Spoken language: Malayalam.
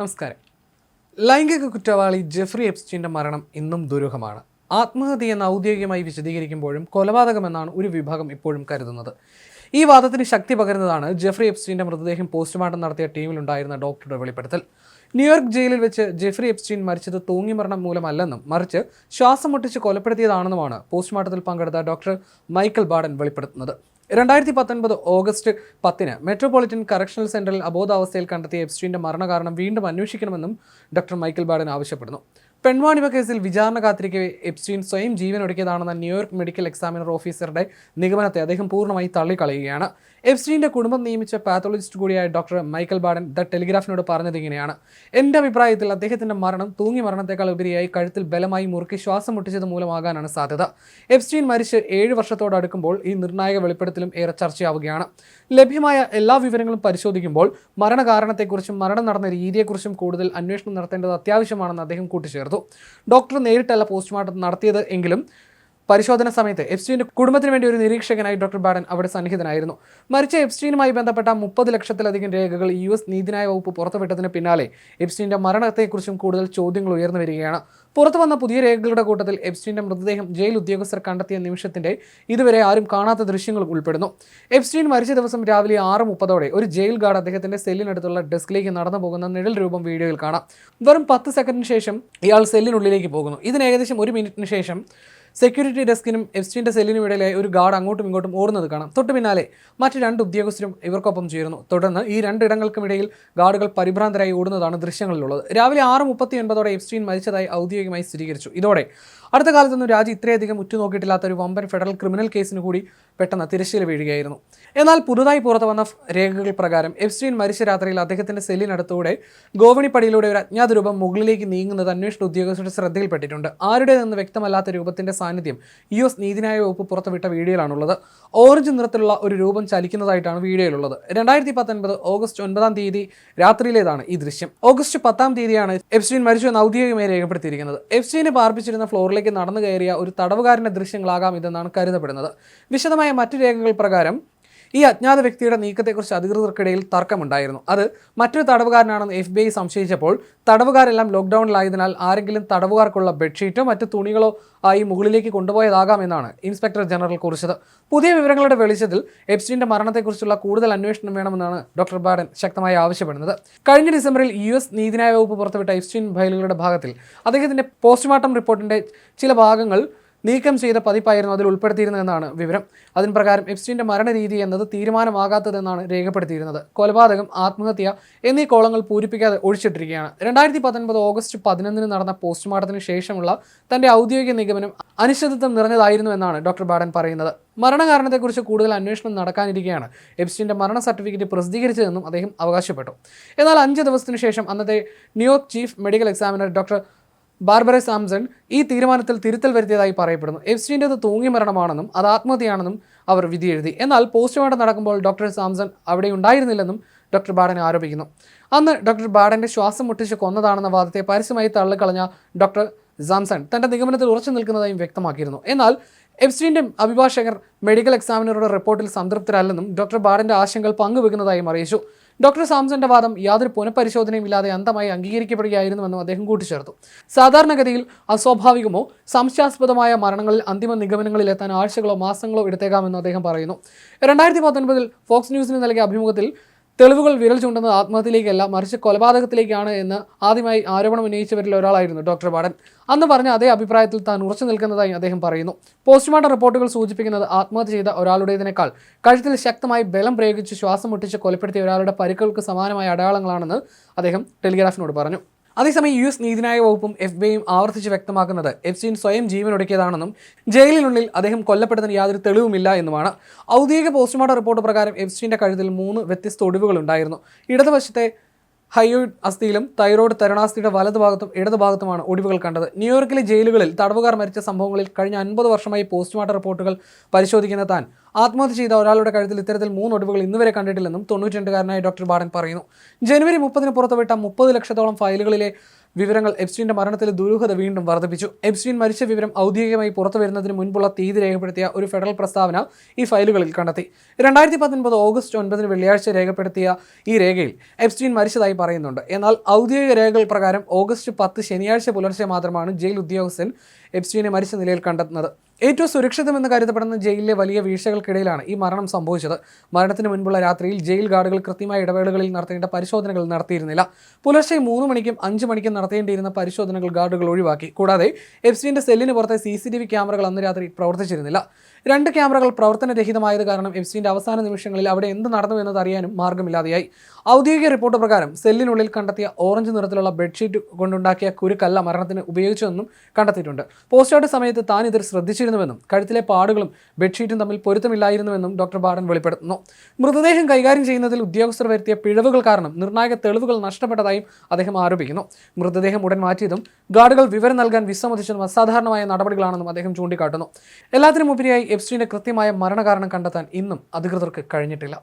നമസ്കാരം. ലൈംഗിക കുറ്റവാളി ജെഫ്രി എപ്സ്റ്റീന്റെ മരണം ഇന്നും ദുരൂഹമാണ്. ആത്മഹത്യ എന്ന് ഔദ്യോഗികമായി വിശദീകരിക്കുമ്പോഴും കൊലപാതകമെന്നാണ് ഒരു വിഭാഗം ഇപ്പോഴും കരുതുന്നത്. ഈ വാദത്തിന് ശക്തി പകരുന്നതാണ് ജെഫ്രി എപ്സ്റ്റീന്റെ മൃതദേഹം പോസ്റ്റ്മോർട്ടം നടത്തിയ ടീമിലുണ്ടായിരുന്ന ഡോക്ടറുടെ വെളിപ്പെടുത്തൽ. ന്യൂയോർക്ക് ജയിലിൽ വെച്ച് ജെഫ്രി എപ്സ്റ്റീൻ മരിച്ചത് തൂങ്ങി മരണം മൂലമല്ലെന്നും മറിച്ച് ശ്വാസം മുട്ടിച്ച് കൊലപ്പെടുത്തിയതാണെന്നുമാണ് പോസ്റ്റ്മോർട്ടത്തിൽ പങ്കെടുത്ത ഡോക്ടർ മൈക്കൽ ബാഡൻ വെളിപ്പെടുത്തുന്നത്. രണ്ടായിരത്തി പത്തൊൻപത് ഓഗസ്റ്റ് പത്തിന് മെട്രോപൊളിറ്റൻ കറക്ഷണൽ സെന്ററിൽ അബോധാവസ്ഥയിൽ കണ്ടെത്തിയ എപ്സ്റ്റീന്റെ മരണകാരണം വീണ്ടും അന്വേഷിക്കണമെന്നും ഡോക്ടർ മൈക്കിൾ ബാഡൻ ആവശ്യപ്പെടുന്നു. പെൺവാണിഭ കേസിൽ വിചാരണ കാത്തിരിക്കെ എപ്സ്റ്റീൻ സ്വയം ജീവൻ ഒടുക്കിയതാണെന്ന ന്യൂയോർക്ക് മെഡിക്കൽ എക്സാമിനർ ഓഫീസറുടെ നിഗമനത്തെ അദ്ദേഹം പൂർണമായി തള്ളിക്കളയുകയാണ്. എപ്സ്റ്റീന്റെ കുടുംബം നിയമിച്ച പാത്തോളജിസ്റ്റ് കൂടിയായ ഡോക്ടർ മൈക്കൽ ബാഡൻ ദ ടെലിഗ്രാഫിനോട് പറഞ്ഞത് ഇങ്ങനെയാണ് എന്റെ അഭിപ്രായത്തിൽ അദ്ദേഹത്തിന്റെ മരണം തൂങ്ങി മരണത്തെക്കാൾ ഉപരിയായി കഴുത്തിൽ ബലമായി മുറുക്കി ശ്വാസം മുട്ടിച്ചത് മൂലമാകാനാണ് സാധ്യത. എപ്സ്റ്റീൻ മരിച്ച് ഏഴ് വർഷത്തോടടുക്കുമ്പോൾ ഈ നിർണായക വെളിപ്പെടുത്തലും ഏറെ ചർച്ചയാവുകയാണ്. ലഭ്യമായ എല്ലാ വിവരങ്ങളും പരിശോധിക്കുമ്പോൾ മരണകാരണത്തെക്കുറിച്ചും മരണം നടന്ന രീതിയെക്കുറിച്ചും കൂടുതൽ അന്വേഷണം നടത്തേണ്ടത് അത്യാവശ്യമാണെന്ന് അദ്ദേഹം കൂട്ടിച്ചേർത്തു. ഡോക്ടർ നേരിട്ടല്ല പോസ്റ്റ്മോർട്ടം നടത്തിയത് എങ്കിലും പരിശോധന സമയത്ത് എപ്സ്റ്റീന്റെ കുടുംബത്തിന് വേണ്ടി ഒരു നിരീക്ഷകനായി ഡോക്ടർ ബാഡൻ അവിടെ സന്നിഹിതനായിരുന്നു. മരിച്ച എഫ്സ്റ്റീനുമായി ബന്ധപ്പെട്ട മുപ്പത് ലക്ഷത്തിലധികം രേഖകൾ യു എസ് നീതിന്യായ വകുപ്പ് പുറത്തുവിട്ടതിന് പിന്നാലെ എപ്സ്റ്റീന്റെ മരണത്തെക്കുറിച്ചും കൂടുതൽ ചോദ്യങ്ങൾ ഉയർന്നു വരികയാണ്. പുറത്തു വന്ന പുതിയ രേഖകളുടെ കൂട്ടത്തിൽ എപ്സ്റ്റീന്റെ മൃതദേഹം ജയിൽ ഉദ്യോഗസ്ഥർ കണ്ടെത്തിയ നിമിഷത്തിന്റെ ഇതുവരെ ആരും കാണാത്ത ദൃശ്യങ്ങളും ഉൾപ്പെടുന്നു. എപ്സ്റ്റീൻ മരിച്ച ദിവസം രാവിലെ ആറ് മുപ്പതോടെ ഒരു ജയിൽ ഗാർഡ് അദ്ദേഹത്തിന്റെ സെല്ലിനടുത്തുള്ള ഡെസ്കിലേക്ക് നടന്നു പോകുന്ന നിഴൽ രൂപം വീഡിയോയിൽ കാണാം. വെറും പത്ത് സെക്കൻഡിന് ശേഷം ഇയാൾ സെല്ലിനുള്ളിലേക്ക് പോകുന്നു. ഇതിന് ഏകദേശം ഒരു മിനിറ്റിന് ശേഷം സെക്യൂരിറ്റി ഡെസ്കിനും എഫ്സ്റ്റീന്റെ സെല്ലിനും ഇടയിലായി ഒരു ഗാർഡ് അങ്ങോട്ടും ഇങ്ങോട്ടും ഓടുന്നത് കാണാം. തൊട്ട് പിന്നാലെ മറ്റ് രണ്ട് ഉദ്യോഗസ്ഥരും ഇവർക്കൊപ്പം ചേരുന്നു. തുടർന്ന് ഈ രണ്ടിടങ്ങൾക്കുമിടയിൽ ഗാർഡുകൾ പരിഭ്രാന്തരായി ഓടുന്നതാണ് ദൃശ്യങ്ങളിലുള്ളത്. രാവിലെ ആറ് മുപ്പത്തി ഒൻപതോടെ എഫ്സ്റ്റീൻ മരിച്ചതായി ഔദ്യോഗികമായി സ്ഥിരീകരിച്ചു. ഇതോടെ അടുത്ത കാലത്തൊന്നും രാജ്യം ഇത്രയധികം ഉറ്റുനോക്കിയിട്ടില്ലാത്ത ഒരു വമ്പൻ ഫെഡറൽ ക്രിമിനൽ കേസിന് കൂടി പെട്ടെന്ന് തിരശ്ശീല വീഴുകയായിരുന്നു. എന്നാൽ പുതുതായി പുറത്തു വന്ന രേഖകൾ പ്രകാരം എഫ്സ്റ്റീൻ മരിച്ച രാത്രിയിൽ അദ്ദേഹത്തിന്റെ സെല്ലിനടുത്തൂടെ ഗോവണിപ്പടിയിലൂടെ ഒരു അജ്ഞാത രൂപം മുകളിലേക്ക് നീങ്ങുന്നത് അന്വേഷണ ഉദ്യോഗസ്ഥരുടെ ശ്രദ്ധയിൽപ്പെട്ടിട്ടുണ്ട്. ആരുടേതെന്ന് വ്യക്തമല്ലാത്ത രൂപത്തിന്റെ സാന്നിധ്യം യു എസ് നീതിന്യായ വകുപ്പ് പുറത്തുവിട്ട വീഡിയോയിലാണുള്ളത്. ഓറഞ്ച് നിറത്തിലുള്ള ഒരു രൂപം ചലിക്കുന്നതായിട്ടാണ് വീഡിയോയിലുള്ളത്. രണ്ടായിരത്തി പത്തൊൻപത് ഓഗസ്റ്റ് ഒൻപതാം തീയതി രാത്രിയിലേതാണ് ഈ ദൃശ്യം. ഓഗസ്റ്റ് പത്താം തീയതിയാണ് എഫ്സ്റ്റീൻ മരിച്ചു എന്ന് ഔദ്യോഗികമായി രേഖപ്പെടുത്തിയിരിക്കുന്നത്. എഫ്സ്റ്റീനെ പാർപ്പിച്ചിരുന്ന ഫ്ലോറിലേക്ക് നടന്നു കയറിയ ഒരു തടവുകാരന്റെ ദൃശ്യങ്ങളാകാം ഇതെന്നാണ് കരുതപ്പെടുന്നത്. വിശദമായ മറ്റു രേഖകൾ പ്രകാരം ഈ അജ്ഞാത വ്യക്തിയുടെ നീക്കത്തെക്കുറിച്ച് അധികൃതർക്കിടയിൽ തർക്കമുണ്ടായിരുന്നു. അത് മറ്റൊരു തടവുകാരനാണെന്ന് എഫ് ബി ഐ സംശയിച്ചപ്പോൾ തടവുകാരെല്ലാം ലോക്ക്ഡൌണിലായതിനാൽ ആരെങ്കിലും തടവുകാർക്കുള്ള ബെഡ്ഷീറ്റോ മറ്റ് തുണികളോ ആയി മുകളിലേക്ക് കൊണ്ടുപോയതാകാമെന്നാണ് ഇൻസ്പെക്ടർ ജനറൽ കുറിച്ചത്. പുതിയ വിവരങ്ങളുടെ വെളിച്ചത്തിൽ എപ്സ്റ്റീന്റെ മരണത്തെക്കുറിച്ചുള്ള കൂടുതൽ അന്വേഷണം വേണമെന്നാണ് ഡോക്ടർ ബാഡൻ ശക്തമായി ആവശ്യപ്പെടുന്നത്. കഴിഞ്ഞ ഡിസംബറിൽ യു എസ് നീതിന്യായ വകുപ്പ് പുറത്തുവിട്ട എപ്സ്റ്റീൻ ഫയലുകളുടെ ഭാഗത്തിൽ അദ്ദേഹത്തിന്റെ പോസ്റ്റ്മോർട്ടം റിപ്പോർട്ടിന്റെ ചില ഭാഗങ്ങൾ നീക്കം ചെയ്ത പതിപ്പായിരുന്നു അതിൽ ഉൾപ്പെടുത്തിയിരുന്നതെന്നാണ് വിവരം. അതിന് പ്രകാരം എപ്സ്റ്റീന്റെ മരണരീതി എന്നത് തീരുമാനമാകാത്തതെന്നാണ് രേഖപ്പെടുത്തിയിരുന്നത്. കൊലപാതകം ആത്മഹത്യ എന്നീ കോളങ്ങൾ പൂരിപ്പിക്കാതെ ഒഴിച്ചിട്ടിരിക്കുകയാണ്. രണ്ടായിരത്തി പത്തൊൻപത് ഓഗസ്റ്റ് പതിനൊന്നിന് നടന്ന പോസ്റ്റ്മോർട്ടത്തിന് ശേഷമുള്ള തന്റെ ഔദ്യോഗിക നിഗമനം അനിശ്ചിതത്വം നിറഞ്ഞതായിരുന്നു എന്നാണ് ഡോക്ടർ ബാഡൻ പറയുന്നത്. മരണകാരണത്തെക്കുറിച്ച് കൂടുതൽ അന്വേഷണം നടക്കാനിരിക്കുകയാണ് എപ്സ്റ്റീന്റെ മരണ സർട്ടിഫിക്കറ്റ് പ്രസിദ്ധീകരിച്ചതെന്നും അദ്ദേഹം അവകാശപ്പെട്ടു. എന്നാൽ അഞ്ച് ദിവസത്തിനു ശേഷം അന്നത്തെ New York chief medical examiner doctor Barbara Sampson ഈ തീരുമാനത്തിൽ തിരുത്തൽ വരുത്തിയതായി പറയപ്പെടുന്നു. എഫ്സ്റ്റീന്റെത് തൂങ്ങി മരണമാണെന്നും അത് ആത്മഹത്യയാണെന്നും അവർ വിധി എഴുതി എന്നാൽ പോസ്റ്റ്മോർട്ടം നടക്കുമ്പോൾ ഡോക്ടർ സാംസൺ അവിടെ ഉണ്ടായിരുന്നില്ലെന്നും ഡോക്ടർ ബാഡൻ ആരോപിക്കുന്നു. അന്ന് ഡോക്ടർ ബാഡന്റെ ശ്വാസം മുട്ടിച്ച് കൊന്നതാണെന്ന വാദത്തെ പരസ്യമായി തള്ളിക്കളഞ്ഞ ഡോക്ടർ സാംസൺ തന്റെ നിഗമനത്തിൽ ഉറച്ചു നിൽക്കുന്നതായും വ്യക്തമാക്കിയിരുന്നു. എന്നാൽ എഫ്സ്റ്റീന്റെ അഭിഭാഷകർ മെഡിക്കൽ എക്സാമിനറുടെ റിപ്പോർട്ടിൽ സംതൃപ്തരല്ലെന്നും ഡോക്ടർ ബാറിന്റെ ആശങ്കകൾ പങ്കുവെക്കുന്നതായും അറിയിച്ചു. ഡോക്ടർ സാംസന്റെ വാദം യാതൊരു പുനഃപരിശോധനയും ഇല്ലാതെ അന്തമായി അംഗീകരിക്കപ്പെടുകയായിരുന്നുവെന്നും അദ്ദേഹം കൂട്ടിച്ചേർത്തു. സാധാരണഗതിയിൽ അസ്വാഭാവികമോ സംശയാസ്പദമായ മരണങ്ങളിൽ അന്തിമ നിഗമനങ്ങളിലെത്താൻ ആഴ്ചകളോ മാസങ്ങളോ എടുത്തേക്കാമെന്ന് അദ്ദേഹം പറയുന്നു. രണ്ടായിരത്തി പത്തൊൻപതിൽ ഫോക്സ് ന്യൂസിന് നൽകിയ അഭിമുഖത്തിൽ തെളിവുകൾ വിരൽ ചൂണ്ടുന്നത് ആത്മഹത്യയിലേക്കല്ല മറിച്ച് കൊലപാതകത്തിലേക്കാണ് എന്ന് ആദ്യമായി ആരോപണം ഉന്നയിച്ചവരിൽ ഒരാളായിരുന്നു ഡോക്ടർ ബാഡൻ അന്ന് പറഞ്ഞ അതേ അഭിപ്രായത്തിൽ താൻ ഉറച്ചു നിൽക്കുന്നതായി അദ്ദേഹം പറയുന്നു. പോസ്റ്റ്മോർട്ടം റിപ്പോർട്ടുകൾ സൂചിപ്പിക്കുന്നത് ആത്മഹത്യ ചെയ്ത ഒരാളുടേതിനേക്കാൾ കഴുത്തിൽ ശക്തമായി ബലം പ്രയോഗിച്ച് ശ്വാസം മുട്ടിച്ച് കൊലപ്പെടുത്തിയ ഒരാളുടെ പരിക്കുകൾക്ക് സമാനമായ അടയാളങ്ങളാണെന്ന് അദ്ദേഹം ടെലിഗ്രാഫിനോട് പറഞ്ഞു. അതേസമയം യു എസ് നീതിന്യായ വകുപ്പും എഫ് ബിയും ആവർത്തിച്ച് വ്യക്തമാക്കുന്നത് എഫ്സിൻ സ്വയം ജീവൻ ഒടുക്കിയതാണെന്നും ജയിലിനുള്ളിൽ അദ്ദേഹം കൊല്ലപ്പെട്ടതിന് യാതൊരു തെളിവുമില്ല എന്നുമാണ്. ഔദ്യോഗിക പോസ്റ്റ്മോർട്ടം റിപ്പോർട്ട് പ്രകാരം എഫ്സ്റ്റീന്റെ കഴുത്തിൽ മൂന്ന് വ്യത്യസ്ത ഒടിവുകൾ ഉണ്ടായിരുന്നു. ഇടതുവശത്തെ ഹൈയോയിഡ് അസ്ഥിയിലും തൈറോയ്ഡ് തരുണാസ്ഥിയുടെ വലതുഭാഗത്തും ഇടതുഭാഗത്തുമാണ് ഒടിവുകൾ കണ്ടത്. ന്യൂയോർക്കിലെ ജയിലുകളിൽ തടവുകാർ മരിച്ച സംഭവങ്ങളിൽ കഴിഞ്ഞ അൻപത് വർഷമായി പോസ്റ്റ്മോർട്ടം റിപ്പോർട്ടുകൾ പരിശോധിക്കുന്ന താൻ. ആത്മഹത്യ ചെയ്ത ഒരാളുടെ കഴുത്തിൽ ഇത്തരത്തിൽ മൂന്ന് ഒടിവുകൾ ഇന്നുവരെ കണ്ടിട്ടില്ലെന്നും തൊണ്ണൂറ്റിരണ്ടുകാരനായ ഡോക്ടർ ബാഡൻ പറയുന്നു. ജനുവരി മുപ്പതിന് പുറത്തുവിട്ട മുപ്പത് ലക്ഷത്തോളം ഫയലുകളിലെ വിവരങ്ങൾ എപ്സ്റ്റീന്റെ മരണത്തിലെ ദുരൂഹത വീണ്ടും വർദ്ധിപ്പിച്ചു. എപ്സ്റ്റീൻ മരിച്ച വിവരം ഔദ്യോഗികമായി പുറത്തു വരുന്നതിന് മുൻപുള്ള തീയതി രേഖപ്പെടുത്തിയ ഒരു ഫെഡറൽ പ്രസ്താവന ഈ ഫയലുകളിൽ കണ്ടെത്തി. രണ്ടായിരത്തി പത്തൊൻപത് ഓഗസ്റ്റ് ഒൻപതിന് വെള്ളിയാഴ്ച രേഖപ്പെടുത്തിയ ഈ രേഖയിൽ എപ്സ്റ്റീൻ മരിച്ചതായി പറയുന്നുണ്ട്. എന്നാൽ ഔദ്യോഗിക രേഖകൾ പ്രകാരം ഓഗസ്റ്റ് പത്ത് ശനിയാഴ്ച പുലർച്ചെ മാത്രമാണ് ജയിൽ ഉദ്യോഗസ്ഥൻ എപ്സ്റ്റീനെ മരിച്ച നിലയിൽ കണ്ടെത്തുന്നത്. ഏറ്റവും സുരക്ഷിതമെന്ന് കരുതപ്പെടുന്ന ജയിലിലെ വലിയ വീഴ്ചകൾക്കിടയിലാണ് ഈ മരണം സംഭവിച്ചത്. മരണത്തിന് മുൻപുള്ള രാത്രിയിൽ ജയിൽ ഗാർഡുകൾ കൃത്യമായ ഇടവേളകളിൽ നടത്തേണ്ട പരിശോധനകൾ നടത്തിയിരുന്നില്ല. പുലർച്ചെ മൂന്ന് മണിക്കും അഞ്ച് മണിക്കും നടത്തേണ്ടിയിരുന്ന പരിശോധനകൾ ഗാർഡുകൾ ഒഴിവാക്കി. കൂടാതെ എഫ്സിന്റെ സെല്ലിന് പുറത്തെ സി ക്യാമറകൾ അന്ന് രാത്രി പ്രവർത്തിച്ചിരുന്നില്ല. രണ്ട് ക്യാമറകൾ പ്രവർത്തനരഹിതമായത് കാരണം എഫ്സിന്റെ അവസാന നിമിഷങ്ങളിൽ അവിടെ എന്ത് നടന്നു എന്നത് അറിയാനും മാർഗമില്ലാതെയായി ഔദ്യോഗിക റിപ്പോർട്ട് പ്രകാരം സെല്ലിനുള്ളിൽ കണ്ടെത്തിയ ഓറഞ്ച് നിറത്തിലുള്ള ബെഡ്ഷീറ്റ് കൊണ്ടുണ്ടാക്കിയ കുരുക്കല്ല മരണത്തിന് ഉപയോഗിച്ചതെന്നും കണ്ടെത്തിയിട്ടുണ്ട്. പോസ്റ്റ്മോർട്ടം സമയത്ത് താൻ ഇതിൽ ശ്രദ്ധിച്ചിരുന്നുവെന്നും കഴുത്തിലെ പാടുകളും ബെഡ്ഷീറ്റും തമ്മിൽ പൊരുത്തമില്ലായിരുന്നുവെന്നും ഡോക്ടർ ബാഡൻ വെളിപ്പെടുത്തുന്നു. മൃതദേഹം കൈകാര്യം ചെയ്യുന്നതിൽ ഉദ്യോഗസ്ഥർ വരുത്തിയ പിഴവുകൾ കാരണം നിർണായക തെളിവുകൾ നഷ്ടപ്പെട്ടതായും അദ്ദേഹം ആരോപിക്കുന്നു. മൃതദേഹം ഉടൻ മാറ്റിയതും ഗാർഡുകൾ വിവരം നൽകാൻ വിസമ്മതിച്ചതും അസാധാരണമായ നടപടികളാണെന്നും അദ്ദേഹം ചൂണ്ടിക്കാട്ടുന്നു. എല്ലാത്തിനും ഉപരിയായി എഫ്സ്റ്റീന്റെ കൃത്യമായ മരണകാരണം കണ്ടെത്താൻ ഇന്നും അധികൃതർക്ക് കഴിഞ്ഞിട്ടില്ല